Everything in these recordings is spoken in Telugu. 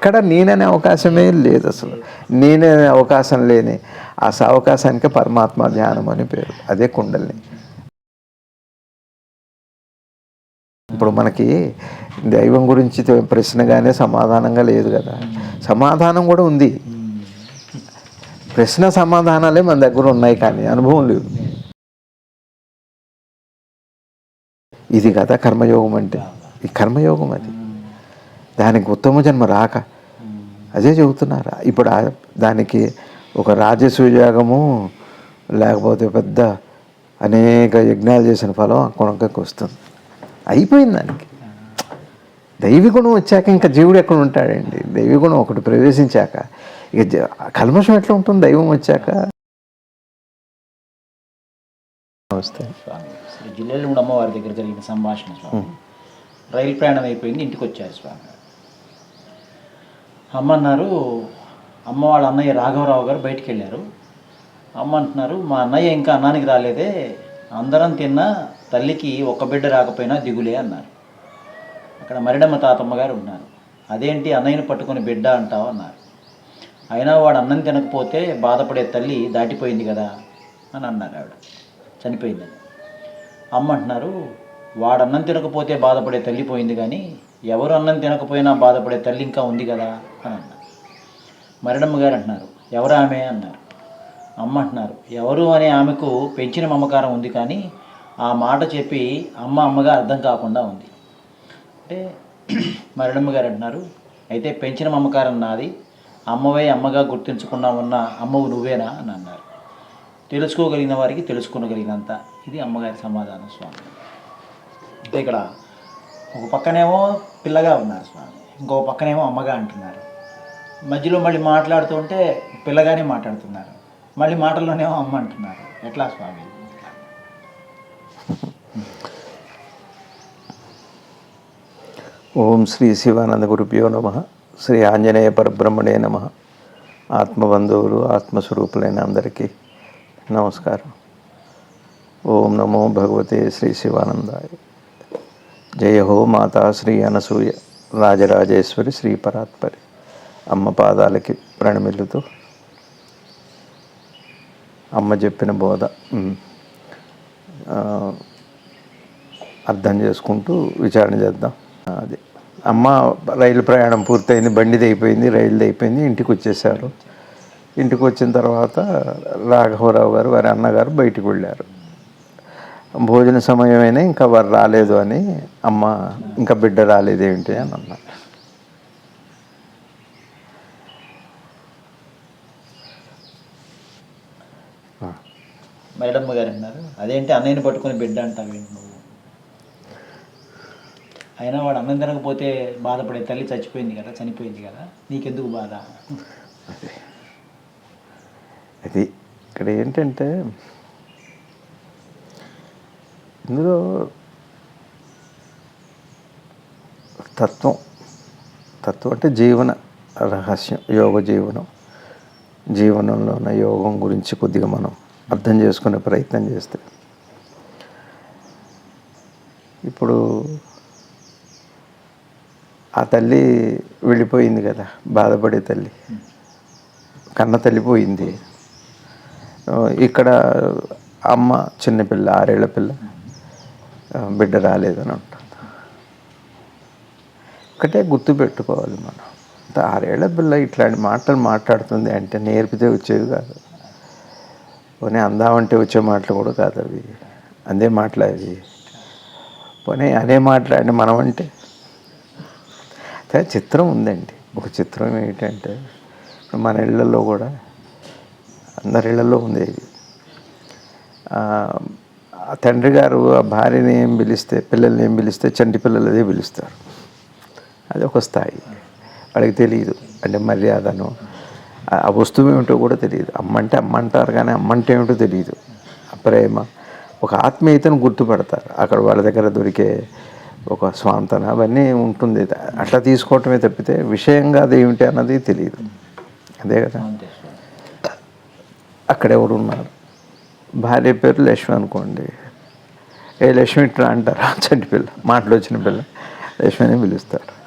ఎక్కడ నేననే అవకాశమే లేదు అసలు. నేననే అవకాశం లేని ఆ అవకాశానికి పరమాత్మ ధ్యానం అని పేరు. అదే కుండల్ని. ఇప్పుడు మనకి దైవం గురించి ప్రశ్నగానే సమాధానంగా లేదు కదా. సమాధానం కూడా ఉంది. ప్రశ్న సమాధానాలే మన దగ్గర ఉన్నాయి కానీ అనుభవం లేదు. ఇది కదా కర్మయోగం అంటే. ఈ కర్మయోగం అది. దానికి ఉత్తమ జన్మ రాక. అదే చెబుతున్నారా? ఇప్పుడు దానికి ఒక రాజసూయాగము లేకపోతే పెద్ద అనేక యజ్ఞాలు చేసిన ఫలం కొనకకి వస్తుంది. అయిపోయింది దానికి. దైవి గుణం వచ్చాక ఇంకా జీవుడు ఎక్కడ ఉంటాడండి? దైవి గుణం ఒకటి ప్రవేశించాక. ఇక కల్మషం ఎట్లా ఉంటుంది? దైవం వచ్చాక? శ్రీ జిల్లెలమూడి అమ్మవారి దగ్గర జరిగిన సంభాషణ స్వామి. రైలు ప్రయాణం అయిపోయింది ఇంటికి వచ్చారు స్వామి. అమ్మ అన్నారు అమ్మ వాళ్ళ అన్నయ్య రాఘవరావు గారు బయటికి వెళ్ళారు అమ్మ అంటున్నారు మా అన్నయ్య ఇంకా అన్నానికి రాలేదే అందరం తిన్నా తల్లికి ఒక్క బిడ్డ రాకపోయినా దిగులే అన్నారు. అక్కడ మరిడమ్మ తాతమ్మ గారు ఉన్నారు. అదేంటి అన్నయ్యను పట్టుకొని బిడ్డ అంటావు అన్నారు. అయినా వాడు అన్నం తినకపోతే బాధపడే తల్లి దాటిపోయింది కదా అని అన్నారు ఆవిడ. చనిపోయిందని అమ్మ అంటున్నారు వాడు అన్నం తినకపోతే బాధపడే తల్లి పోయింది కానీ ఎవరు అన్నం తినకపోయినా బాధపడే తల్లి ఇంకా ఉంది కదా అని అన్నారు. మరణమ్మ గారు అంటున్నారు ఎవరు ఆమె అన్నారు. అమ్మ అంటున్నారు ఎవరు అనే ఆమెకు పెంచిన మమకారం ఉంది కానీ ఆ మాట చెప్పి అమ్మ అమ్మగా అర్థం కాకుండా ఉంది. అంటే మరణమ్మ గారు అంటున్నారు అయితే పెంచిన మమకారం నాది అమ్మవే అమ్మగా గుర్తించకుండా ఉన్న అమ్మవు నువ్వేనా అని అన్నారు. తెలుసుకోగలిగిన వారికి తెలుసుకోగలిగినంత ఇది అమ్మగారి సమాధానం స్వామి. అంటే ఇక్కడ ఒక పక్కనేమో పిల్లగా ఉన్నారు స్వామి ఇంకో పక్కనేమో అమ్మగా అంటున్నారు. మధ్యలో మళ్ళీ మాట్లాడుతుంటే పిల్లగానే మాట్లాడుతున్నారు. మళ్ళీ మాటల్లోనేమో అమ్మ అంటున్నారు. ఎట్లా స్వామి? ఓం శ్రీ శివానంద గురుభ్యో నమ. శ్రీ ఆంజనేయ పరబ్రహ్మణే నమ. ఆత్మబంధువులు ఆత్మస్వరూపులైన అందరికీ నమస్కారం. ఓం నమో భగవతే శ్రీ శివానందాయ. జయ హో మాతా శ్రీ అనసూయ రాజరాజేశ్వరి శ్రీ పరాత్పరి. అమ్మ పాదాలకి ప్రణమిల్లుతూ అమ్మ చెప్పిన బోధ అర్థం చేసుకుంటూ విచారణ చేద్దాం. అది అమ్మ రైలు ప్రయాణం పూర్తయింది బండిది అయిపోయింది రైలుది అయిపోయింది ఇంటికి వచ్చేసారు. ఇంటికి వచ్చిన తర్వాత రాఘవరావు గారు వారి అన్నగారు బయటికి వెళ్ళారు. భోజన సమయమైనా ఇంకా వారు రాలేదు అని అమ్మ ఇంకా బిడ్డ రాలేదేమిటి అని అన్నారు మేడమ్మ గారు అన్నారు అదేంటి అన్నయ్యని పట్టుకొని బిడ్డ అంటావేంటి నువ్వు? అయినా వాడు అన్నం తినకపోతే బాధపడే తల్లి చచ్చిపోయింది కదా చనిపోయింది కదా నీకెందుకు బాధ? అది ఇక్కడ ఏంటంటే ఇందులో తత్వం తత్వం అంటే జీవన రహస్యం యోగ జీవనం. జీవనంలో ఉన్న యోగం గురించి కొద్దిగా మనం అర్థం చేసుకునే ప్రయత్నం చేస్తే. ఇప్పుడు ఆ తల్లి వెళ్ళిపోయింది కదా బాధపడే తల్లి. కన్న తల్లి పోయింది. ఇక్కడ అమ్మ చిన్నపిల్ల ఆరేళ్ళ పిల్ల. బిడ్డ రాలేదని ఉంటుంది ఒకటే గుర్తు పెట్టుకోవాలి మనం. ఆరేళ్ళ పిల్ల ఇట్లాంటి మాటలు మాట్లాడుతుంది అంటే నేర్పితే వచ్చేవి కాదు. పోనీ అందామంటే వచ్చే మాటలు కూడా కాదు అవి. అందే మాటలు అవి. పోనీ అదే మాట్లాడి మనం అంటే? చిత్రం ఉందండి. ఒక చిత్రం ఏంటంటే మన ఇళ్ళల్లో కూడా అందరి ఇళ్ళల్లో ఉంది ఆ, ఆ తండ్రి గారు ఆ భార్యని ఏం పిలిస్తే పిల్లల్ని ఏం పిలిస్తే చంటి పిల్లలు అదే పిలుస్తారు. అది ఒక స్థాయి. వాళ్ళకి తెలియదు అంటే మర్యాదను ఆ వస్తువు ఏమిటో కూడా తెలియదు అమ్మ అంటే అమ్మ అంటారు కానీ అమ్మ అంటే ఏమిటో తెలియదు ఆ ప్రేమ ఒక ఆత్మీయతను గుర్తుపడతారు. అక్కడ వాళ్ళ దగ్గర దొరికే ఒక స్వాంతన అవన్నీ ఉంటుంది. అట్లా తీసుకోవటమే తప్పితే విషయంగా అది ఏమిటి అన్నది తెలియదు అదే కదా? అంతే స్వామి అక్కడ ఎవరు ఉన్నారు? భార్య పేరు లక్ష్మి అనుకోండి. ఏ లక్ష్మి ఇట్లా అంటారు? చంటి పిల్ల మాటలు వచ్చిన పిల్ల. లక్ష్మి అని పిలుస్తారు.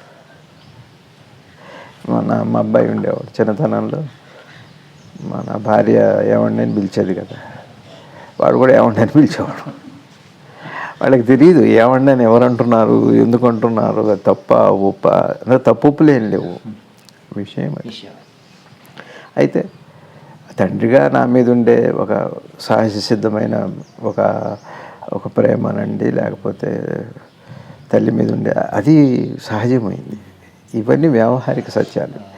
మన మా అబ్బాయి ఉండేవాడు చిన్నతనంలో. మన భార్య ఏమండి అని పిలిచేది కదా. వాడు కూడా ఏమండి అని పిలిచేవాడు. వాళ్ళకి తెలియదు ఏమండి అని ఎవరు అంటున్నారు ఎందుకు అంటున్నారు తప్ప ఉప్ప అంటే తప్పు ఉప్పులు లేవు. విషయం. అయితే తండ్రిగా నా మీద ఉండే ఒక సహజ సిద్ధమైన ఒక ఒక ప్రేమనండి. లేకపోతే తల్లి మీద ఉండే అది సహజమైంది. ఇవన్నీ వ్యావహారిక సత్యాలు.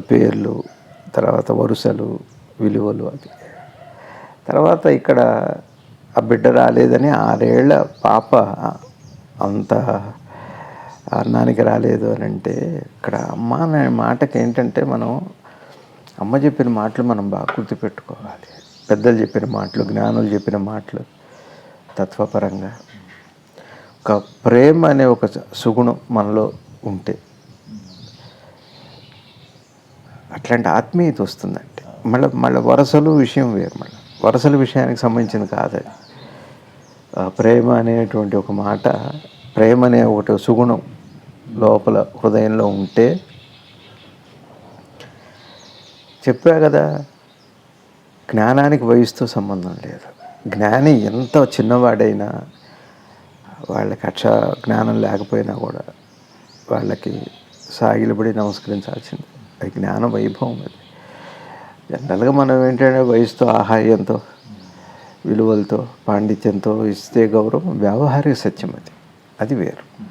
పేర్లు తర్వాత వరుసలు విలువలు అది తర్వాత ఇక్కడ ఆ బిడ్డ రాలేదని ఆరేళ్ళ పాప అంత అన్నానికి రాలేదు అని అంటే ఇక్కడ అమ్మ అనే మాటకి ఏంటంటే మనం అమ్మ చెప్పిన మాటలు మనం బాగా గుర్తుపెట్టుకోవాలి. పెద్దలు చెప్పిన మాటలు జ్ఞానులు చెప్పిన మాటలు తత్వపరంగా. ఒక ప్రేమ అనే ఒక సుగుణం మనలో ఉంటే అట్లాంటి ఆత్మీయత వస్తుందంటే. మళ్ళీ మళ్ళీ వరసలు విషయం వేరు మళ్ళీ. వరసల విషయానికి సంబంధించింది కాదు ఆ ప్రేమ అనేటువంటి ఒక మాట ప్రేమ అనే ఒకటి సుగుణం లోపల హృదయంలో ఉంటే చెప్పా కదా జ్ఞానానికి వయసుతో సంబంధం లేదు. జ్ఞాని ఎంత చిన్నవాడైనా వాళ్ళకి అక్ష జ్ఞానం లేకపోయినా కూడా వాళ్ళకి సాగిలబడి నమస్కరించాల్సింది. అది జ్ఞాన వైభవం అది. జనరల్గా మనం ఏంటంటే వయసుతో ఆహార్యంతో విలువలతో పాండిత్యంతో ఇస్తే గౌరవం వ్యావహారిక సత్యం అది. అది వేరు.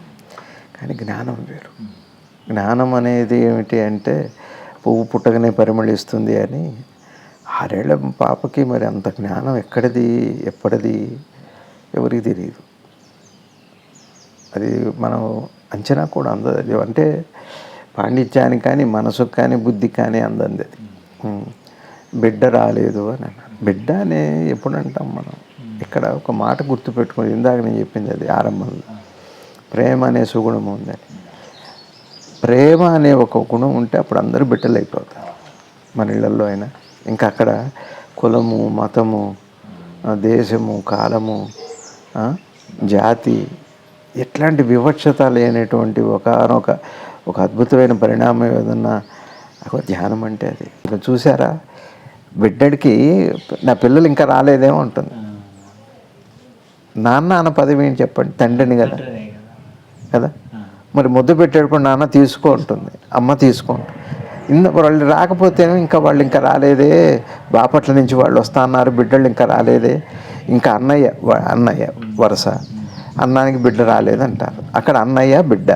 కానీ జ్ఞానం వేరు. జ్ఞానం అనేది ఏమిటి అంటే పువ్వు పుట్టగానే పరిమళిస్తుంది అని. ఆరేళ్ళ పాపకి మరి అంత జ్ఞానం ఎక్కడిది ఎప్పటిది? ఎవరికి తెలియదు అది మనం అంచనా కూడా అందదు. అది అంటే పాండిత్యానికి కానీ మనసుకు కానీ బుద్ధికి కానీ అందంది అది బిడ్డ రాలేదు అని అన్నారు బిడ్డ అనే ఎప్పుడు అంటాం మనం? ఇక్కడ ఒక మాట గుర్తుపెట్టుకుని ఇందాక నేను చెప్పింది అది ఆరంభంలో. ప్రేమ అనే సుగుణం ఉందని. ప్రేమ అనే ఒక గుణం ఉంటే అప్పుడు అందరూ బిడ్డలు అయిపోతారు. మన ఇళ్ళల్లో అయినా. ఇంకా అక్కడ కులము మతము దేశము కాలము జాతి ఎట్లాంటి వివక్షత లేనటువంటి ఒకనొక ఒక అద్భుతమైన పరిణామం ఏదన్నా ఒక ధ్యానం అంటే అది. చూసారా? బిడ్డడికి నా పిల్లలు ఇంకా రాలేదేమో ఉంటుంది నాన్న అన్న పదవి ఏంటి చెప్పండి? తండ్రిని కదా. కదా? మరి ముద్దు పెట్టేటప్పుడు నాన్న తీసుకో ఉంటుంది అమ్మ తీసుకో ఇంద వాళ్ళు రాకపోతేనే ఇంకా వాళ్ళు ఇంకా రాలేదే. బాపట్ల నుంచి వాళ్ళు వస్తా అన్నారు బిడ్డలు ఇంకా రాలేదే. ఇంకా అన్నయ్య అన్నయ్య వరుస. అన్నానికి బిడ్డ రాలేదంటారు. అక్కడ అన్నయ్య బిడ్డ.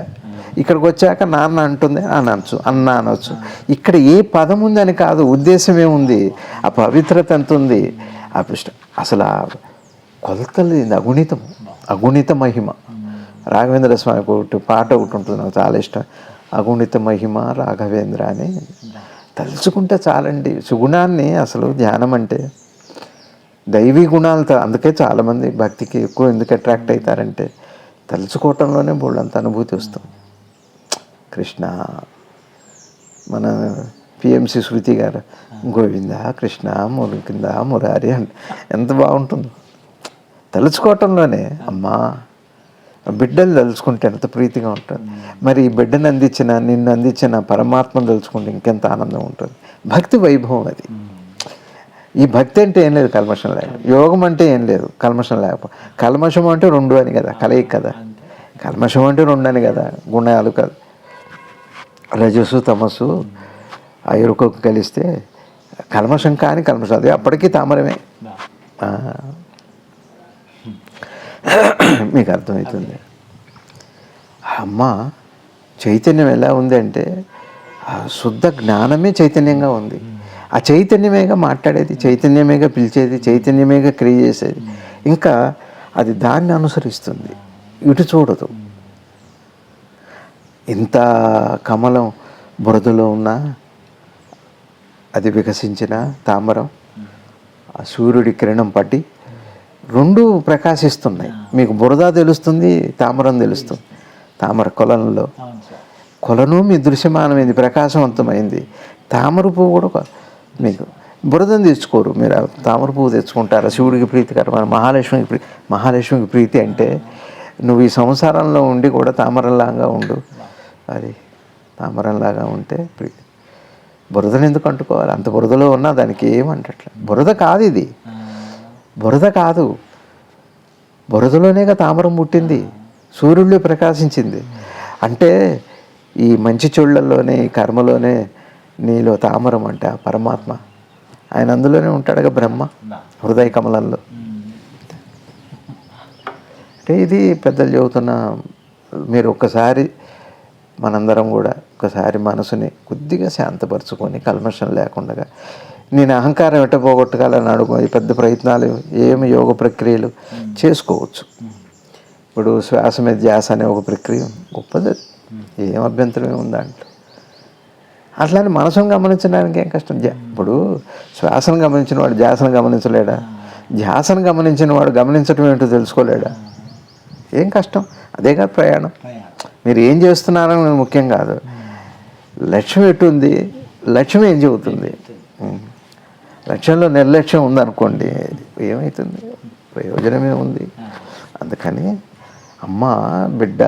ఇక్కడికి వచ్చాక నాన్న అంటుంది అనొచ్చు అన్న అనొచ్చు. ఇక్కడ ఏ పదం ఉందని కాదు ఉద్దేశం ఏముంది? ఆ పవిత్రత ఎంత ఉంది అసలు ఆ కొలతలు అగుణితం అగుణిత మహిమ. రాఘవేంద్ర స్వామి ఒకటి పాట ఒకటి ఉంటుంది నాకు చాలా ఇష్టం. అగుణిత మహిమ రాఘవేంద్ర అని. తలుచుకుంటే చాలండి. సుగుణాన్ని అసలు ధ్యానం అంటే దైవీ గుణాలతో అందుకే చాలామంది భక్తికి ఎక్కువ ఎందుకు అట్రాక్ట్ అవుతారంటే తలుచుకోవటంలోనే బోళ్ళంత అనుభూతి వస్తుంది. కృష్ణ మన పిఎంసి శృతి గారు గోవింద కృష్ణ మురుకింద మురారి అంటే ఎంత బాగుంటుందో. తలుచుకోవటంలోనే అమ్మా బిడ్డలు తలుచుకుంటే ఎంత ప్రీతిగా ఉంటుంది. మరి ఈ బిడ్డను అందించిన నిన్ను అందించిన పరమాత్మను తలుచుకుంటే ఇంకెంత ఆనందం ఉంటుంది. భక్తి వైభవం అది. ఈ భక్తి అంటే ఏం లేదు కల్మషం లేక. యోగం అంటే ఏం లేదు కల్మషం లేకపో కల్మషం అంటే రెండు అని కదా కలయిక కదా. కల్మషం అంటే రెండు అని కదా గుణాలు కదా. రజస్సు తమస్సు ఆ ఎరుకకు కలిస్తే కల్మషం కాని కల్మషం. అది అప్పటికీ తామరమే. మీకు అర్థమవుతుంది అమ్మ చైతన్యం ఎలా ఉంది అంటే ఆ శుద్ధ జ్ఞానమే చైతన్యంగా ఉంది. ఆ చైతన్యమేగా మాట్లాడేది చైతన్యమేగా పిలిచేది చైతన్యమేగా క్రియ చేసేది. ఇంకా అది దాన్ని అనుసరిస్తుంది. ఇటు చూడదు. ఇంత కమలం బురదలో ఉన్న అది వికసించిన తామరం ఆ సూర్యుడి కిరణం పట్టి రెండు ప్రకాశిస్తున్నాయి. మీకు బురద తెలుస్తుంది తామరం తెలుస్తుంది. తామర కొలంలో కొలను మీ దృశ్యమానమైంది ప్రకాశవంతమైంది. తామర పువ్వు కూడా మీకు బురదను తెచ్చుకోరు. మీరు తామర పువ్వు తెచ్చుకుంటారా? శివుడికి ప్రీతికరమైన మహాలక్ష్మికి ప్రీ మహాలక్ష్మికి ప్రీతి అంటే నువ్వు ఈ సంసారంలో ఉండి కూడా తామరలాగా ఉండు. అది తామరంలాగా ఉంటే ప్రీతి బురదను ఎందుకు అంటుకోవాలి? అంత బురదలో ఉన్నా దానికి ఏమంటట్లే బురద కాదు ఇది. బురద కాదు. బురదలోనేగా తామరం పుట్టింది సూర్యుడిలో ప్రకాశించింది. అంటే ఈ మంచి చెడులలోనే ఈ కర్మలోనే నీలో తామరం అంటే పరమాత్మ. ఆయన అందులోనే ఉంటాడుగా బ్రహ్మ హృదయ కమలంలో. అంటే ఇది పెద్దలు చెబుతున్న మీరు ఒక్కసారి మనందరం కూడా ఒకసారి మనసుని కొద్దిగా శాంతపరచుకొని కల్మషం లేకుండా నేను అహంకారం ఎట్ట పోగొట్టగలని అడుగు ఈ పెద్ద ప్రయత్నాలు ఏమి యోగ ప్రక్రియలు చేసుకోవచ్చు. ఇప్పుడు శ్వాస మీద ధ్యాస అనే ఒక ప్రక్రియ గొప్పది. అది. ఏం అభ్యంతరం ఉంది దాంట్లో. అట్లానే మనసును గమనించడానికి ఏం కష్టం? ఇప్పుడు శ్వాసను గమనించిన వాడు ధ్యాసను గమనించలేడా? ధ్యాసను గమనించిన వాడు గమనించడం ఏంటో తెలుసుకోలేడా? ఏం కష్టం? అదేగా ప్రయాణం. మీరు ఏం చేస్తున్నారని ముఖ్యం కాదు. లక్ష్యం ఎటుంది లక్ష్యం ఏం చెబుతుంది. లక్ష్యంలో నిర్లక్ష్యం ఉందనుకోండి ఏమవుతుంది ప్రయోజనమే ఉంది. అందుకని అమ్మ బిడ్డ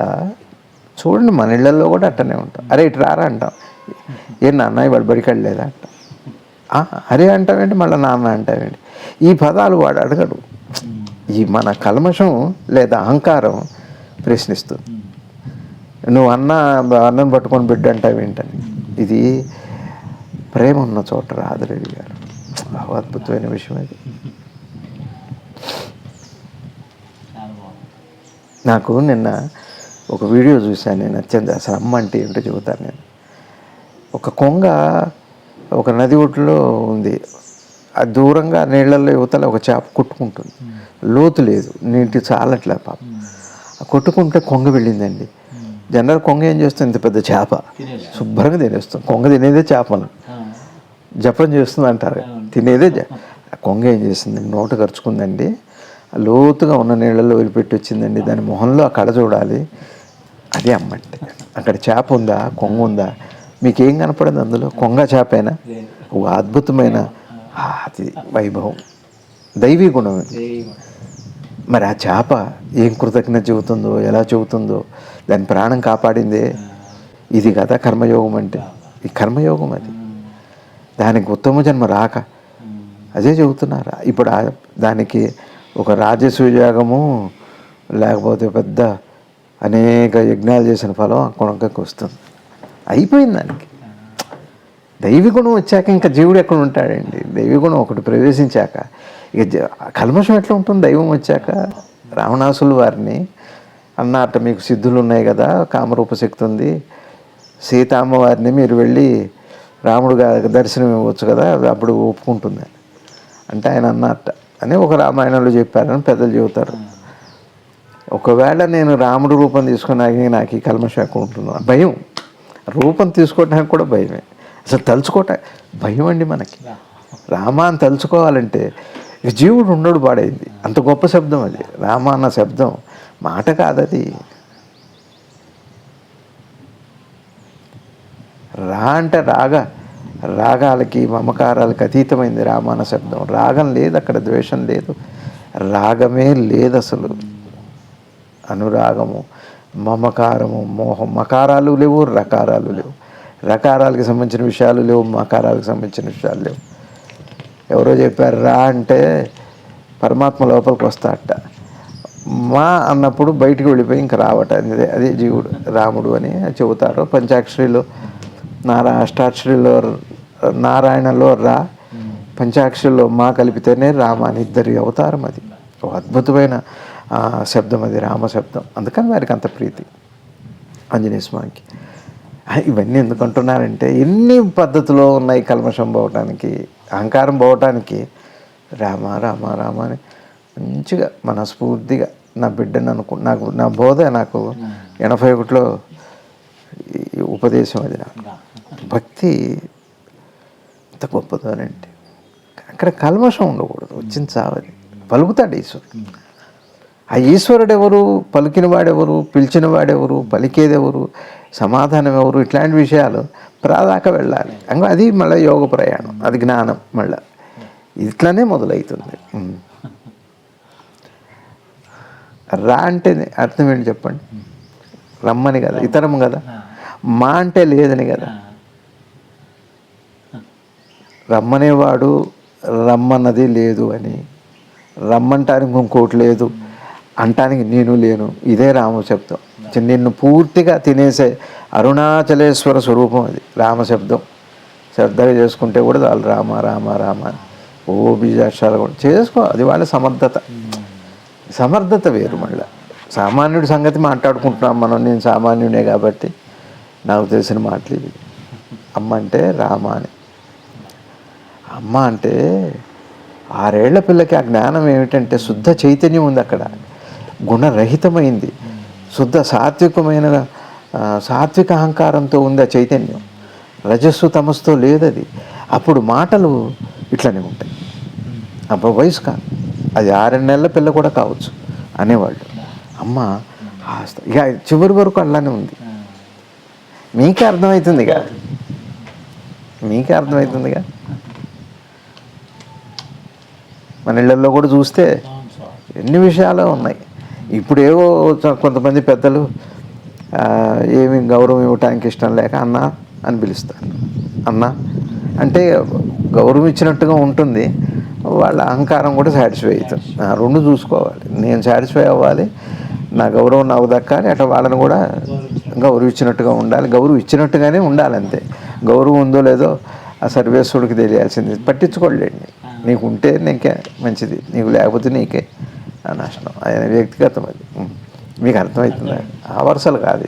చూడండి మన ఇళ్ళల్లో కూడా అట్టనే ఉంటాం. అరే ఇటు రారా అంటాం. ఏ నాన్న ఇవాడు బడికి వెళ్ళలేదా అంటాం. "ఆ, అరే అంటావేంటి? మళ్ళీ నాన్న అంటావేంటి? ఈ పదాలు వాడు అడగడు. ఈ మన కల్మషం లేదా అహంకారం ప్రశ్నిస్తుంది. నువ్వు అన్న అన్నం పట్టుకొని బిడ్డ అంటావేంటని. ఇది ప్రేమ ఉన్న చోట రాదు రెడ్డి గారు. బహు అద్భుతమైన విషయం ఇది. నాకు నిన్న ఒక వీడియో చూశాను నేను నచ్చింది అసలు అమ్మ అంటే ఏంటో చెబుతాను నేను. ఒక కొంగ ఒక నది ఒడ్డులో ఉంది. ఆ దూరంగా నీళ్ళల్లో యువతల ఒక చేప కొట్టుకుంటుంది. లోతు లేదు నీటి చాలట్లే పాప. కొట్టుకుంటే కొంగ వెళ్ళిందండి. జనరల్ కొంగ ఏం చేస్తుంది? ఇంత పెద్ద చేప. శుభ్రంగా తినేస్తుంది. కొంగ తినేదే చేపను జపం చేస్తుంది అంటారు. తినేదే ఆ కొంగ ఏం చేసిందండి నోట ఖర్చుకుందండి లోతుగా ఉన్న నీళ్ళల్లో వదిలిపెట్టి వచ్చిందండి. దాని మొహంలో ఆ కళ చూడాలి. అదే అమ్మంటే అక్కడ చేప ఉందా? కొంగ ఉందా? మీకేం కనపడింది అందులో? కొంగ చేపైనా? ఓ అద్భుతమైన అది వైభవం. దైవీ గుణం అది మరి ఆ చేప ఏం కృతజ్ఞత చెబుతుందో ఎలా చెబుతుందో దాని ప్రాణం కాపాడిందే? ఇది కదా కర్మయోగం అంటే. ఈ కర్మయోగం అది. దానికి ఉత్తమ జన్మ రాక అదే చెబుతున్నారు? ఇప్పుడు దానికి ఒక రాజసూయాగము లేకపోతే పెద్ద అనేక యజ్ఞాలు చేసిన ఫలం ఆ వస్తుంది. అయిపోయింది దానికి. దైవిగుణం వచ్చాక ఇంకా జీవుడు ఎక్కడ ఉంటాడండి? దైవిగుణం ఒకటి ప్రవేశించాక. ఇక కల్మషం ఎట్లా ఉంటుంది? దైవం వచ్చాక రావణాసులు వారిని అన్నట్ట మీకు సిద్ధులు ఉన్నాయి కదా కామరూప శక్తి ఉంది. సీతామ్మ వారిని మీరు వెళ్ళి రాముడు దర్శనం ఇవ్వచ్చు కదా అప్పుడు ఒప్పుకుంటుంది. అంటే ఆయన అన్నట్ట అని ఒక రామాయణంలో చెప్పారని పెద్దలు చెబుతారు. ఒకవేళ నేను రాముడు రూపం తీసుకున్నాక నాకు ఈ కల్మశాఖ ఉంటుంది? భయం. రూపం తీసుకోవడానికి కూడా భయమే. అసలు తలుచుకోవటం భయం అండి మనకి. రామ అని తలుచుకోవాలంటే జీవుడు ఉండడు పాడైంది. అంత గొప్ప శబ్దం అది. రామ అన్న శబ్దం మాట కాదది. రా అంటే రాగా రాగాలకి మమకారాలకి అతీతమైంది రామాన శబ్దం. రాగం లేదు అక్కడ ద్వేషం లేదు. రాగమే లేదు అసలు. అనురాగము మమకారము మోహం. మకారాలు లేవు రకారాలు లేవు. రకారాలకు సంబంధించిన విషయాలు లేవు మకారాలకు సంబంధించిన విషయాలు లేవు. ఎవరో చెప్పారు రా అంటే పరమాత్మ లోపలికి వస్తాడట మా అన్నప్పుడు బయటికి వెళ్ళిపోయి ఇంకా రావట. అది అదే జీవుడు రాముడు అని చెబుతారు. పంచాక్షరిలో నారా అష్టాక్షరిలో నారాయణలో రా పంచాక్షరిలో మా కలిపితేనే రామ అని ఇద్దరి అవతారం అది. ఒక అద్భుతమైన శబ్దం అది రామ శబ్దం. అందుకని వారికి అంత ప్రీతి. ఆంజనేయ స్వామికి. ఇవన్నీ ఎందుకు అంటున్నారంటే ఎన్ని పద్ధతిలో ఉన్నాయి కల్మషం పోవటానికి అహంకారం పోవటానికి రామ రామ రామ అని మంచిగా మనస్ఫూర్తిగా నా బిడ్డను అనుకు నాకు నా బోధ నాకు ఎనభై ఒకటిలో ఉపదేశం అది నాకు. భక్తి ఎంత గొప్పదోనంటే అక్కడ కల్మషం ఉండకూడదు వచ్చింది చావని పలుకుతాడు ఈశ్వరుడు. ఆ ఈశ్వరుడు ఎవరు పలికిన వాడెవరు పిలిచిన వాడెవరు పలికేదెవరు? సమాధానం ఎవరు ఇట్లాంటి విషయాలు ప్రాదాక వెళ్ళాలి. అంగ అది మళ్ళీ యోగ ప్రయాణం అది జ్ఞానం మళ్ళీ. ఇట్లానే మొదలవుతుంది రా అంటే అర్థం ఏంటి చెప్పండి? రమ్మని కదా ఇతరం కదా? మా అంటే లేదని కదా? రమ్మనేవాడు రమ్మన్నది లేదు అని. రమ్మంటానికి ఇంకోటి లేదు. అంటానికి నేను లేను. ఇదే రామశబ్దం నిన్ను పూర్తిగా తినేసే అరుణాచలేశ్వర స్వరూపం అది రామశబ్దం శ్రద్ధగా చేసుకుంటే కూడా చాలు. రామ రామ రామ. అని. ఓ బీజాక్షరాలు కూడా చేసుకో. అది వాళ్ళ సమర్థత. సమర్థత వేరు మళ్ళీ. సామాన్యుడి సంగతి మాట్లాడుకుంటున్నాం మనం. నేను సామాన్యుడే కాబట్టి నాకు తెలిసిన మాటలు ఇవి. అమ్మ అంటే రామ అని. అమ్మ అంటే ఆరేళ్ళ పిల్లకి ఆ జ్ఞానం ఏమిటంటే శుద్ధ చైతన్యం ఉంది అక్కడ. గుణరహితమైంది. శుద్ధ సాత్వికమైన సాత్విక అహంకారంతో ఉంది ఆ చైతన్యం. రజస్సు తమస్తో లేదది. అప్పుడు మాటలు ఇట్లనే ఉంటాయి. అప్పుడు వయసు కాదు. అది ఆరేడు నెలల పిల్ల కూడా కావచ్చు అనేవాళ్ళు. అమ్మ ఆస్త ఇక చివరి వరకు అలానే ఉంది. మీకే అర్థమవుతుందిగా మీకే అర్థమవుతుందిగా మన ఇళ్ళల్లో కూడా చూస్తే ఎన్ని విషయాలు ఉన్నాయి. ఇప్పుడు ఏవో కొంతమంది పెద్దలు ఏమి గౌరవం ఇవ్వటానికి ఇష్టం లేక అన్న అని పిలుస్తారు. అన్న అంటే గౌరవం ఇచ్చినట్టుగా ఉంటుంది. వాళ్ళ అహంకారం కూడా సాటిస్ఫై అవుతుంది. రెండు చూసుకోవాలి. నేను సాటిస్ఫై అవ్వాలి నా గౌరవం నాకు దక్కాలి అట్లా వాళ్ళని కూడా గౌరవం ఇచ్చినట్టుగా ఉండాలి. గౌరవం ఇచ్చినట్టుగానే ఉండాలి అంతే గౌరవం ఉందో లేదో ఆ సర్వేశ్వరుడికి తెలియాల్సింది. పట్టించుకోలేండి. నీకు ఉంటే నీకే మంచిది. నీకు లేకపోతే నీకే ఆ నష్టం. ఆయన వ్యక్తిగతం అది. మీకు అర్థమవుతుందా? ఆ వరుసలు కాదు.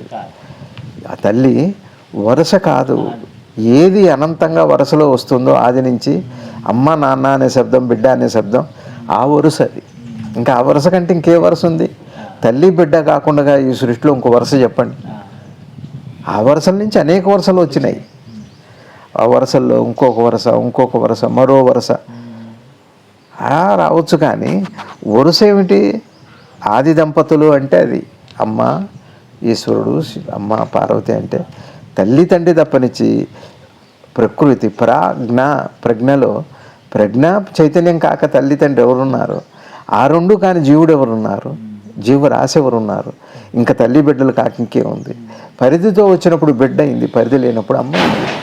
ఆ తల్లి వరుస కాదు. ఏది అనంతంగా వరుసలో వస్తుందో ఆది నుంచి అమ్మ నాన్న అనే శబ్దం బిడ్డ అనే శబ్దం ఆ వరుస అది. ఇంకా ఆ వరుస కంటే ఇంకే వరుస ఉంది. తల్లి బిడ్డ కాకుండా ఈ సృష్టిలో ఇంకో వరుస చెప్పండి. ఆ వరుసల నుంచి అనేక వరుసలు వచ్చినాయి. ఆ వరుసల్లో ఇంకొక వరుస ఇంకొక వరుస మరో వరుస. అలా రావచ్చు కానీ వరుస ఏమిటి? ఆది దంపతులు అంటే అది. అమ్మ ఈశ్వరుడు అమ్మ పార్వతి అంటే తల్లి తండ్రి తప్పనిచ్చి ప్రకృతి ప్రాజ్ఞ ప్రజ్ఞలో ప్రజ్ఞ చైతన్యం కాక తల్లి తండ్రి ఎవరున్నారు? ఆ రెండు కానీ జీవుడు ఎవరున్నారు? జీవరాశి ఎవరున్నారు? ఇంకా తల్లి బిడ్డలు కాక ఇంకేముంది? పరిధితో వచ్చినప్పుడు బిడ్డ అయింది పరిధి లేనప్పుడు అమ్మ అయింది.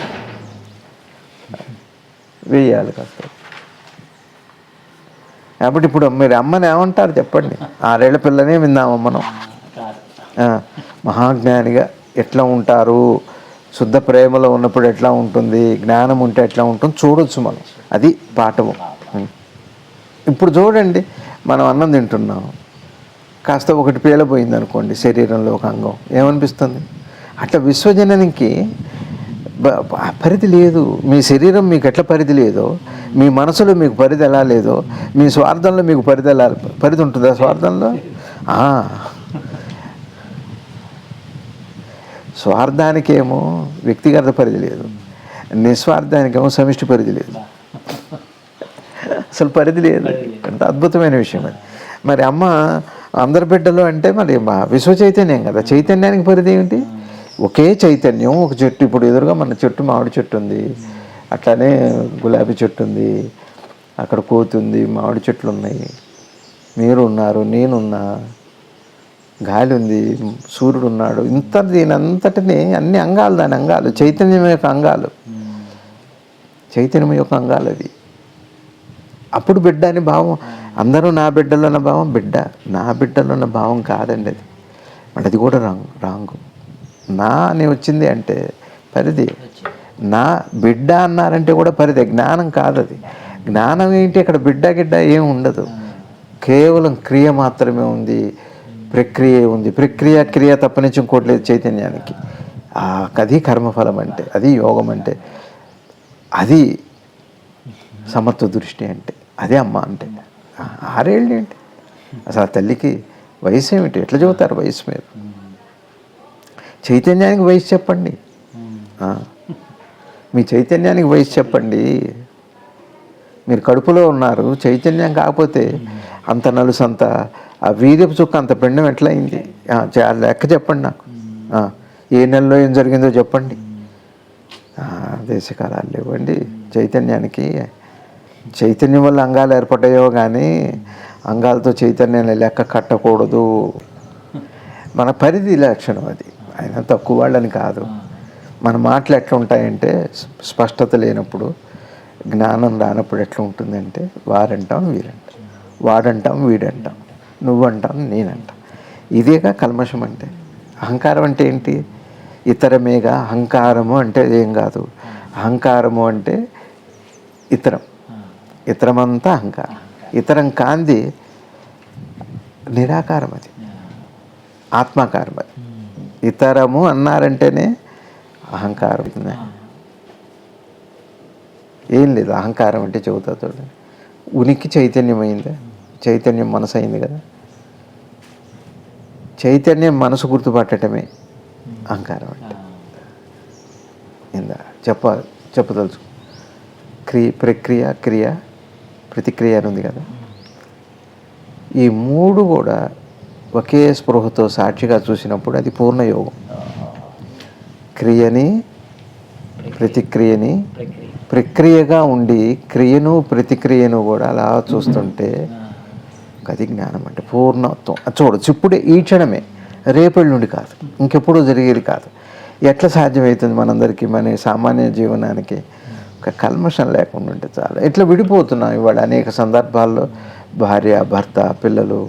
వేయాలి కాస్త. కాబట్టి ఇప్పుడు మీరు అమ్మని ఏమంటారు చెప్పండి? ఆరేళ్ళ పిల్లనే విన్నాము మనం. మహాజ్ఞానిగా ఎట్లా ఉంటారు? శుద్ధ ప్రేమలో ఉన్నప్పుడు ఎట్లా ఉంటుంది? జ్ఞానం ఉంటే ఎట్లా ఉంటుంది? చూడొచ్చు మనం. అది పాఠము. ఇప్పుడు చూడండి మనం అన్నం తింటున్నాం. కాస్త ఒకటి పేలపోయింది అనుకోండి శరీరంలో ఒక అంగం. ఏమనిపిస్తుంది? అట్లా విశ్వజననికి పరిధి లేదు. మీ శరీరం మీకు ఎట్లా పరిధి లేదో మీ మనసులో మీకు పరిధి ఎలా లేదో మీ స్వార్థంలో మీకు పరిధి ఎలా పరిధి ఉంటుందా స్వార్థంలో? స్వార్థానికేమో వ్యక్తిగత పరిధి లేదు. నిస్వార్థానికేమో సమిష్టి పరిధి లేదు. అసలు పరిధి లేదు. అంత అద్భుతమైన విషయం అది. మరి అమ్మ అందరి బిడ్డలు అంటే మరి విశ్వ చైతన్యం కదా. చైతన్యానికి పరిధి ఏంటి ఒకే చైతన్యం ఒక చెట్టు. ఇప్పుడు ఎదురుగా మన చెట్టు మామిడి చెట్టు ఉంది. అట్లానే గులాబీ చెట్టు ఉంది. అక్కడ కోతుంది మామిడి చెట్లు ఉన్నాయి. మీరు ఉన్నారు నేనున్నా గాలి ఉంది సూర్యుడు ఉన్నాడు. ఇంత దీని అంతటిని అన్ని అంగాలు దాని అంగాలు. చైతన్యం యొక్క అంగాలు. చైతన్యం యొక్క అంగాలు అవి. అప్పుడు బిడ్డ అని భావం. అందరూ నా బిడ్డలో ఉన్న భావం బిడ్డ. నా బిడ్డలో ఉన్న భావం కాదండి అది. మరి అది కూడా రాంగ్ రాంగు. నా అని వచ్చింది అంటే పరిధి. నా బిడ్డ అన్నారంటే కూడా పరిధి. జ్ఞానం కాదు అది జ్ఞానం ఏంటి? అక్కడ బిడ్డ గిడ్డ ఏం ఉండదు. కేవలం క్రియ మాత్రమే ఉంది. ప్రక్రియ ఉంది. ప్రక్రియ క్రియ తప్పనించి ఇంకోటి లేదు చైతన్యానికి. ఆ, అది కర్మఫలం అంటే అది యోగం అంటే అది సమత్వ దృష్టి అంటే అదే అమ్మ అంటే. ఆరేళ్ళు ఏంటి? అసలు ఆ తల్లికి వయసు ఏమిటి? ఎట్లా చెబుతారు వయసు మీరు? చైతన్యానికి వయసు చెప్పండి. మీ చైతన్యానికి వయసు చెప్పండి. మీరు కడుపులో ఉన్నారు చైతన్యం కాకపోతే అంత నలుసు అంత ఆ వీర్యపు చుక్క అంత పిండం ఎట్లయింది? లెక్క చెప్పండి నాకు. ఏ నెలలో ఏం జరిగిందో చెప్పండి. దేశకాలాలు లేవండి. చైతన్యానికి చైతన్యం వల్ల అంగాలు ఏర్పడ్డాయో కానీ అంగాలతో చైతన్యాన్ని లెక్క కట్టకూడదు. మన పరిధి లక్షణం అది. ఆయన తక్కువ వాళ్ళని కాదు. మన మాటలు ఎట్లా ఉంటాయంటే స్ప- స్పష్టత లేనప్పుడు జ్ఞానం రానప్పుడు ఎట్లా ఉంటుందంటే వారంటాం వీరంటాం. వాడంటాం వీడంటాం. నువ్వంటాం నేనంటాం. ఇదేగా కల్మషం అంటే. అహంకారం అంటే ఏంటి? ఇతరమేగా అహంకారము అంటే ఏం కాదు. అహంకారము అంటే ఇతరం. ఇతరమంతా అహంకారం. ఇతరం కాంది నిరాకారం అది. ఆత్మాకారం అది. ఇతరము అన్నారంటేనే అహంకారం. అవుతుంది. ఏం లేదు అహంకారం అంటే చెబుతా చూడండి. ఉనికి చైతన్యమైందా చైతన్యం మనసు అయింది కదా. చైతన్యం మనసు గుర్తుపట్టడమే అహంకారం అంటే. ఇందా చెప్ప చెప్పదలుచు. క్రియ ప్రక్రియ క్రియ ప్రతిక్రియ అని ఉంది కదా. ఈ మూడు కూడా ఒకే స్పృహతో సాక్షిగా చూసినప్పుడు అది పూర్ణ యోగం క్రియని ప్రతిక్రియని ప్రక్రియగా ఉండి క్రియను ప్రతిక్రియను కూడా అలా చూస్తుంటే అది జ్ఞానం అంటే పూర్ణత్వం. అది చూడొచ్చు ఇప్పుడే ఈ క్షణమే. రేపెళ్ళుండి నుండి కాదు. ఇంకెప్పుడు జరిగేది కాదు. ఎట్లా సాధ్యమవుతుంది మనందరికీ మన సామాన్య జీవనానికి? ఒక కల్మషం లేకుండా ఉంటే చాలు. ఎట్లా విడిపోతున్నాం ఇవాళ అనేక సందర్భాల్లో భార్య భర్త పిల్లలు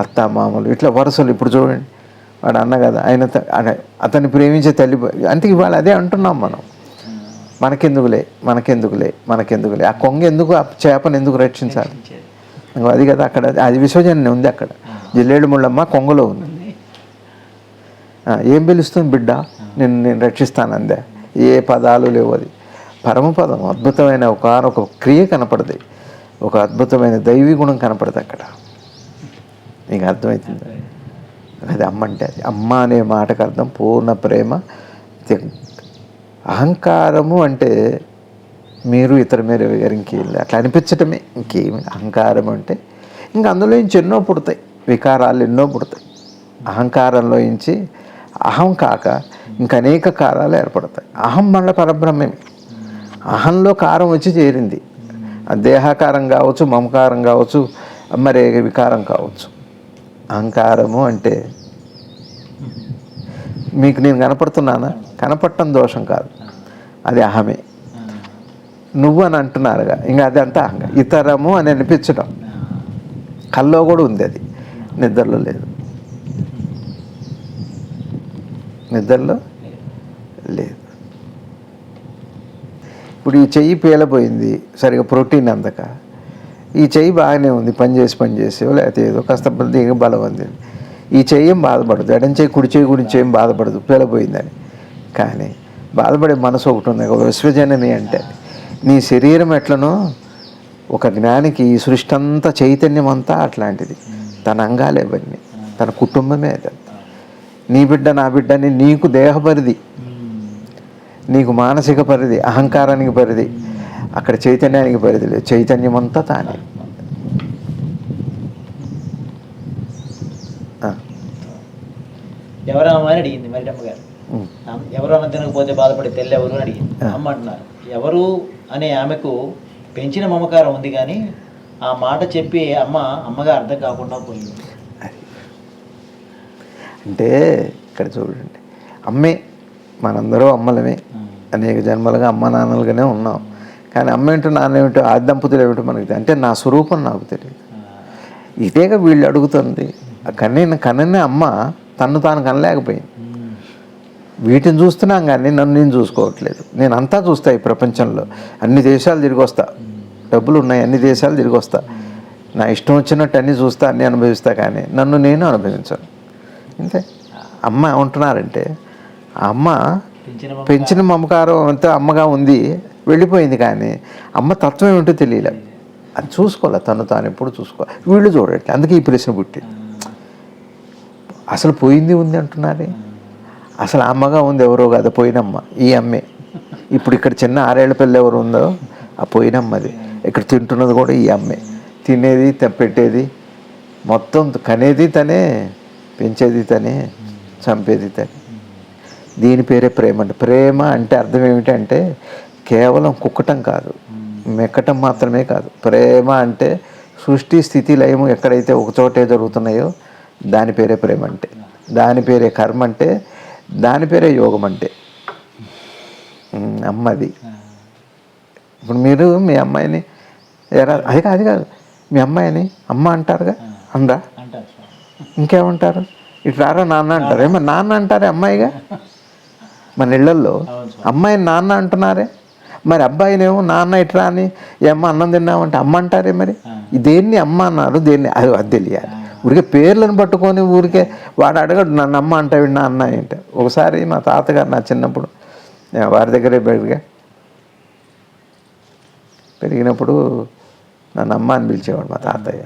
అత్త మామలు ఇట్లా వరుసలు ఇప్పుడు చూడండి. వాడు అన్న కదా ఆయన అతన్ని ప్రేమించే తల్లి అంటే ఇవాళ అదే అంటున్నాం మనం. మనకెందుకులే మనకెందుకులే మనకెందుకులే. ఆ కొంగ ఎందుకు ఆ చేపను ఎందుకు రక్షించాలి? అది కదా అక్కడ అది విశ్వజన ఉంది అక్కడ. జిల్లేడు ముళ్ళమ్మ కొంగలో ఉంది. ఏం పిలుస్తుంది బిడ్డ? నేను నేను రక్షిస్తాను అందే ఏ పదాలు లేవు అది. పరమపదం అద్భుతమైన ఒక ఒక క్రియ కనపడదు. ఒక అద్భుతమైన దైవీ గుణం కనపడదు అక్కడ. నీకు అర్థమవుతుంది అది అమ్మ అంటే అది. అమ్మ అనే మాటకు అర్థం పూర్ణ ప్రేమ అహంకారము అంటే మీరు ఇతర మీరు గారు ఇంకేం అట్లా అనిపించటమే ఇంకేమి. అహంకారం అంటే ఇంకా అందులో నుంచి ఎన్నో పుడతాయి. వికారాలు ఎన్నో పుడతాయి. అహంకారంలో నుంచి అహం కాక ఇంకా అనేక కారాలు ఏర్పడతాయి. అహం మళ్ళీ పరబ్రహ్మమే. అహంలో కారం వచ్చి చేరింది. ఆ దేహాకారం కావచ్చు మమకారం కావచ్చు మరి వికారం కావచ్చు. అహంకారము అంటే మీకు నేను కనపడుతున్నానా? కనపడటం దోషం కాదు. అది అహమే. నువ్వు అని అంటున్నారుగా. ఇంకా అదంతా అహంగా ఇతరము అని అనిపించడం. కల్లో కూడా ఉంది అది. నిద్రలో లేదు. నిద్రలో లేదు. ఇప్పుడు ఈ చెయ్యి పేలపోయింది సరిగా ప్రోటీన్ అందక. ఈ చెయ్యి బాగానే ఉంది పని చేసి పని చేసి లేకపోతే ఏదో కాస్త బలం అంది ఈ చెయ్యి ఏం బాధపడదు. ఎడం చెయ్యి కుడి చెయ్యి గురించి ఏం బాధపడదు. పేలపోయిందని. కానీ బాధపడే మనసు ఒకటి ఉంది. ఒక విశ్వజనని అంటే నీ శరీరం ఎట్లనో ఒక జ్ఞానికి ఈ సృష్టి అంతా చైతన్యం అంతా అట్లాంటిది. తన అంగాలే ఇవన్నీ. తన కుటుంబమే అది. నీ బిడ్డ నా బిడ్డ అని నీకు దేహ పరిధి నీకు మానసిక పరిధి అహంకారానికి పరిధి. అక్కడ చైతన్యానికి పరిధి లేదు చైతన్యం అంతా తానే ఎవరమ్మా అని అడిగింది మరిటమ్మ గారు. ఉమ్, అమ్- ఎవరు అన్న తినకపోతే బాధపడే తెల్లి ఎవరు అని అడిగింది. అమ్మ అంటున్నారు. ఎవరు అనే ఆమెకు పెంచిన మమకారం ఉంది కానీ ఆ మాట చెప్పి అమ్మ అమ్మగా అర్థం కాకుండా పోయింది. అంటే ఇక్కడ చూడండి. అమ్మే మనందరూ అమ్మలమే. అనేక జన్మలుగా అమ్మ నాన్నలుగానే ఉన్నాం. కానీ అమ్మ ఏంటో నాన్న ఏమిటో ఆ దంపతులు ఏమిటో మనకి అంటే నా స్వరూపం నాకు తెలియదు ఇదేగా వీళ్ళు అడుగుతుంది. కన్నీ కననే అమ్మ తను తాను కనలేకపోయింది. వీటిని చూస్తున్నాం కానీ నన్ను నేను చూసుకోవట్లేదు. నేను అంతా చూస్తా ఈ ప్రపంచంలో. అన్ని దేశాలు తిరిగి వస్తా. డబ్బులు ఉన్నాయి అన్ని దేశాలు తిరిగి వస్తా. నా ఇష్టం వచ్చినట్టు అన్నీ చూస్తా అన్నీ అనుభవిస్తా కానీ నన్ను నేను అనుభవించను. అంతే అమ్మ ఏమంటున్నారంటే అమ్మ పెంచిన మమకారం. అంతా అమ్మగా ఉంది వెళ్ళిపోయింది కానీ అమ్మ తత్వం ఏమిటో తెలియలే. అది చూసుకోవాలి తను తాను ఎప్పుడు చూసుకో వీళ్ళు చూడండి అందుకే ఈ ప్రశ్న పుట్టింది. అసలు పోయింది ఉంది అంటున్నారే? అసలు అమ్మగా ఉంది ఎవరో కాదు పోయినమ్మ ఈ అమ్మే. ఇప్పుడు ఇక్కడ చిన్న ఆరేళ్ళ పిల్ల ఎవరు ఉందో ఆ పోయినమ్మది ఇక్కడ తింటున్నది కూడా ఈ అమ్మే. తినేది పెట్టేది మొత్తం కనేది తనే పెంచేది తనే చంపేది తనే. దీని పేరే ప్రేమ అంటే ప్రేమ అంటే అర్థం ఏమిటంటే కేవలం కుక్కటం కాదు. మెక్కటం మాత్రమే కాదు. ప్రేమ అంటే సృష్టి స్థితి లయము ఎక్కడైతే ఒక చోటే జరుగుతున్నాయో దాని పేరే ప్రేమ అంటే. దాని పేరే కర్మ అంటే దాని పేరే యోగం అంటే. అమ్మది. ఇప్పుడు మీరు మీ అమ్మాయిని ఎరా అది కాదు అది కాదు. మీ అమ్మాయిని అమ్మ అంటారుగా? అందా? ఇంకేమంటారు? ఇటు రారా నాన్న అంటారు. ఏమో నాన్న అంటారే అమ్మాయిగా? మన సార్. అమ్మాయిని నాన్న అంటున్నారే? మరి అబ్బాయినేమో నాన్న ఇట్రా అని ఏ అమ్మ అన్నం తిన్నామంటే అమ్మ అంటారే మరి? దేన్ని అమ్మ అన్నారు దేన్ని? అది అది తెలియాలి. ఊరికే పేర్లను పట్టుకొని ఊరికే వాడు అడగడు నన్ను అమ్మ అంటావు నా అన్న అంటే. ఒకసారి మా తాతగారు నా చిన్నప్పుడు నేను వారి దగ్గరే పెరిగా పెరిగినప్పుడు నన్ను అమ్మ అని పిలిచేవాడు మా తాతయ్య.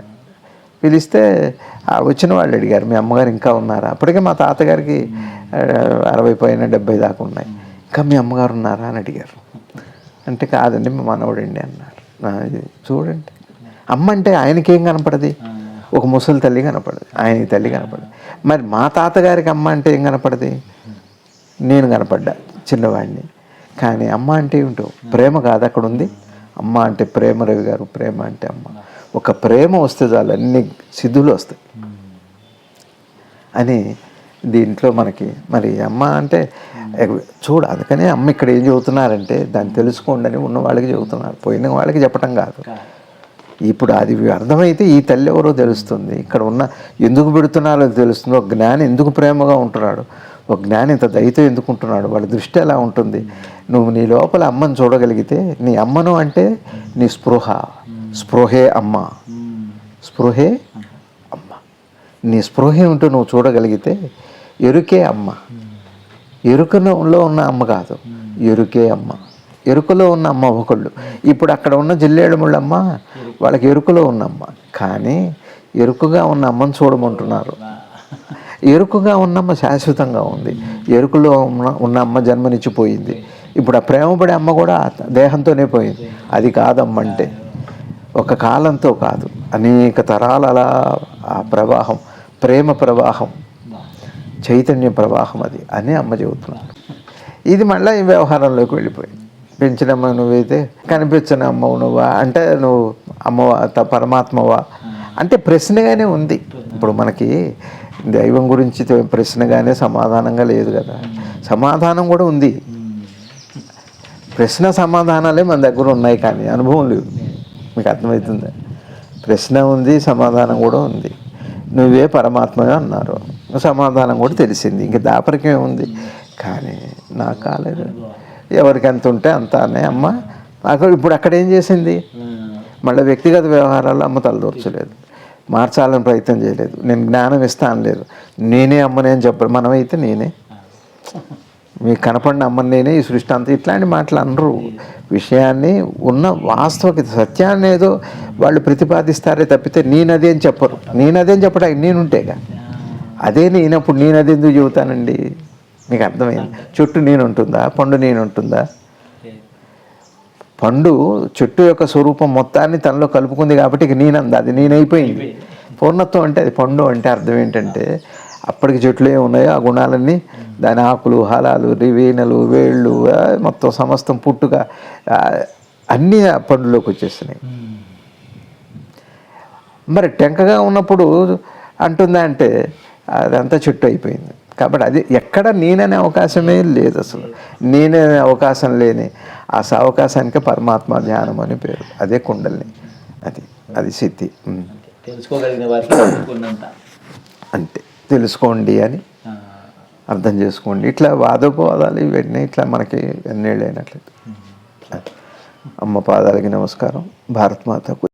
పిలిస్తే వచ్చిన వాళ్ళు అడిగారు మీ అమ్మగారు ఇంకా ఉన్నారా? అప్పటికే మా తాతగారికి అరవై పైన డెబ్బై దాకా ఉన్నాయి. ఇంకా మీ అమ్మగారు ఉన్నారా? అని అడిగారు. అంటే కాదండి మా మనవడండి అన్నారు. ఇది చూడండి. అమ్మ అంటే ఆయనకేం కనపడది? ఒక ముసలి తల్లి కనపడదు ఆయన తల్లి కనపడదు. మరి మా తాతగారికి అమ్మ అంటే ఏం కనపడది? నేను కనపడ్డా చిన్నవాడిని. కానీ అమ్మ అంటే ఏమిటో? ప్రేమ కాదు అక్కడ ఉంది. అమ్మ అంటే ప్రేమ రవి గారు ప్రేమ అంటే అమ్మ. ఒక ప్రేమ వస్తే చాలు అన్ని సిద్ధులు వస్తాయి. అని దీంట్లో మనకి మరి అమ్మ అంటే చూడు అందుకనే అమ్మ ఇక్కడ ఏం చెబుతున్నారంటే దాన్ని తెలుసుకోండి అని ఉన్న వాళ్ళకి చెబుతున్నారు. పోయిన వాళ్ళకి చెప్పటం కాదు. ఇప్పుడు అది అర్థమైతే ఈ తల్లి ఎవరో తెలుస్తుంది. ఇక్కడ ఉన్న ఎందుకు పెడుతున్నారో తెలుస్తుంది. ఒక జ్ఞాని ఎందుకు ప్రేమగా ఉంటున్నాడు? ఒక జ్ఞాని ఇంత దయతో ఎందుకు ఉంటున్నాడు? వాళ్ళ దృష్టి ఎలా ఉంటుంది? నువ్వు నీ లోపల అమ్మను చూడగలిగితే నీ అమ్మను అంటే నీ స్పృహ. స్పృహే అమ్మ. స్పృహే అమ్మ. నీ స్పృహ ఏమిటో నువ్వు చూడగలిగితే ఎరుకే అమ్మ. ఎరుకలో ఉన్న అమ్మ కాదు. ఎరుకే అమ్మ. ఎరుకలో ఉన్న అమ్మ ఒకళ్ళు. ఇప్పుడు అక్కడ ఉన్న జిల్లేడుముళ్ళమ్మ వాళ్ళకి ఎరుకలో ఉన్న అమ్మ. కానీ ఎరుకుగా ఉన్న అమ్మని చూడమంటున్నారు. ఎరుకుగా ఉన్నమ్మ శాశ్వతంగా ఉంది. ఎరుకులో ఉన్న ఉన్న అమ్మ జన్మనిచ్చిపోయింది. ఇప్పుడు ఆ ప్రేమపడే అమ్మ కూడా దేహంతోనే పోయింది. అది కాదమ్మ అంటే ఒక కాలంతో కాదు. అనేక తరాల అలా ఆ ప్రవాహం ప్రేమ ప్రవాహం చైతన్య ప్రవాహం అది అని అమ్మ చెబుతున్నాను ఇది మళ్ళీ ఈ వ్యవహారంలోకి వెళ్ళిపోయింది. పెంచినమ్మ నువ్వైతే కనిపించిన అమ్మవు నువ్వా? అంటే నువ్వు అమ్మవా? త- పరమాత్మవా? అంటే ప్రశ్నగానే ఉంది. ఇప్పుడు మనకి దైవం గురించి ప్రశ్నగానే సమాధానంగా లేదు కదా. సమాధానం కూడా ఉంది. ప్రశ్న సమాధానాలే మన దగ్గర ఉన్నాయి కానీ అనుభవం లేవు మీకు అర్థమవుతుంది. ప్రశ్న ఉంది సమాధానం కూడా ఉంది. నువ్వే పరమాత్మగా అన్నారు. సమాధానం కూడా తెలిసింది. ఇంక దాపరికమే ఉంది కానీ నాకు కాలేదు. ఎవరికి ఎంత ఉంటే అంత అనే అమ్మ నాకు ఇప్పుడు అక్కడ ఏం చేసింది? మళ్ళీ వ్యక్తిగత వ్యవహారాల్లో అమ్మ తలదూర్చలేదు మార్చాలని ప్రయత్నం చేయలేదు. నేను జ్ఞానం ఇస్తాను లేదు. నేనే అమ్మనే అని చెప్పరు మనమైతే నేనే. మీకు కనపడిన అమ్మని నేనే ఈ సృష్టి అంత ఇట్లాంటి మాటలు అనరు. విషయాన్ని ఉన్న వాస్తవిక సత్యాన్ని ఏదో వాళ్ళు ప్రతిపాదిస్తారే తప్పితే నేనదే అని చెప్పరు. నేనదే అని చెప్పడానికి నేనుంటేగా. అదే నేనప్పుడు నేనది ఎందుకు చెబుతానండి? మీకు అర్థమైంది? చుట్టూ నేను ఉంటుందా పండు నేను ఉంటుందా పండు చెట్టు యొక్క స్వరూపం మొత్తాన్ని తనలో కలుపుకుంది కాబట్టి ఇక నేనంది. అది నేనైపోయింది. పూర్ణత్వం అంటే అది పండు అంటే అర్థం ఏంటంటే అప్పటికి చెట్లు ఏమి ఉన్నాయో ఆ గుణాలన్నీ దాని ఆకులు హలాలు రివీనలు వేళ్ళు మొత్తం సమస్తం పుట్టుక అన్నీ పండులోకి వచ్చేస్తున్నాయి. మరి టెంకగా ఉన్నప్పుడు అంటుందా అంటే అదంతా చెట్టు అయిపోయింది. కాబట్టి అది ఎక్కడ నేననే అవకాశమే లేదు అసలు. నేనే అవకాశం లేని ఆ అవకాశానికి పరమాత్మ ధ్యానం అని పేరు. అదే కుండలిని. అది అది సిద్ధి. తెలుసుకోగలిగిన వారికి అంతే. తెలుసుకోండి అని అర్థం చేసుకోండి. ఇట్లా వాదోపవాదాలు ఇవన్నీ ఇట్లా మనకి ఎన్నేళ్ళు అయినట్లేదు అమ్మ పాదాలకి నమస్కారం. భారత్ మాతకు